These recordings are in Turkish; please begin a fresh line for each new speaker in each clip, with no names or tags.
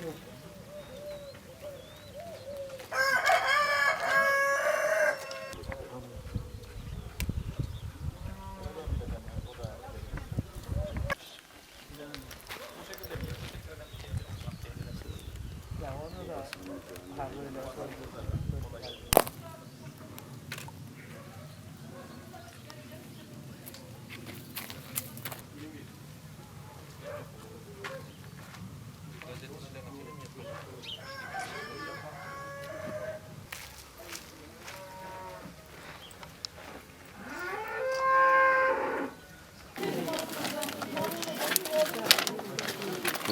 Ya onu da karlıyla koyduk.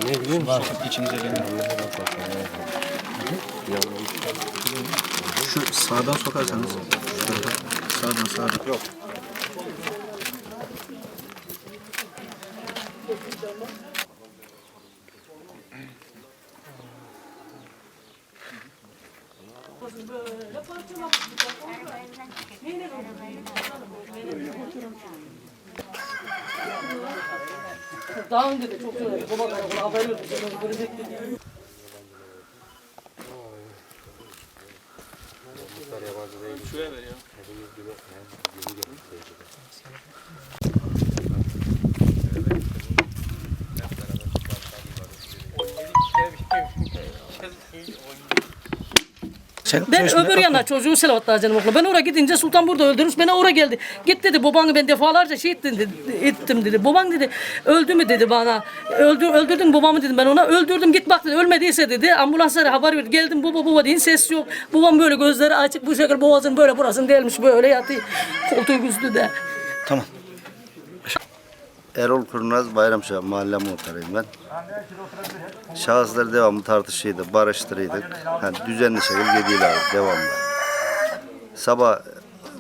Bu ne biliyor musun?
İçinize gelin.
Şu sağdan sokarsanız. Şurada. Sağdan sağdan. Yok.
Daha önce de çok söyledim. Baba karakola haber verdi. Sen görecektin.
Şuraya ver ya.
Sen
Ben öbür yana çocuğu selahattin okula. Ben oraya gidince Sultan burada öldürmüş. Bana oraya geldi. Git dedi babanı ben defalarca şey ettim dedi. Ettim dedi. Baban dedi öldü mü dedi bana. Öldü, öldürdün babamı dedim ben ona. Öldürdüm git bak dedi. Ölmediyse dedi. Ambulanslara haber verdi. Geldim baba baba deyin ses yok. Babam böyle gözleri açık bu şekilde boğazın böyle burasını delmiş böyle yatıyor. Koltuğu üstü de.
Tamam.
Erol Kurnaz Bayramşah mahalle muhtarıyım ben. Şahıslar devamlı tartışıydı, barıştırıydık. Yani düzenli şekilde gidiyorlar devamlı. Sabah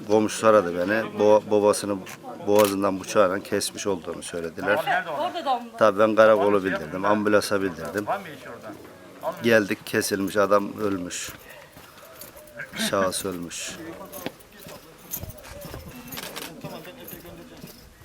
komşusu aradı beni. Babasını boğazından bıçağıyla kesmiş olduğunu söylediler. Tabii ben karakolu bildirdim, ambulansa bildirdim. Geldik kesilmiş adam ölmüş. Şahıs ölmüş.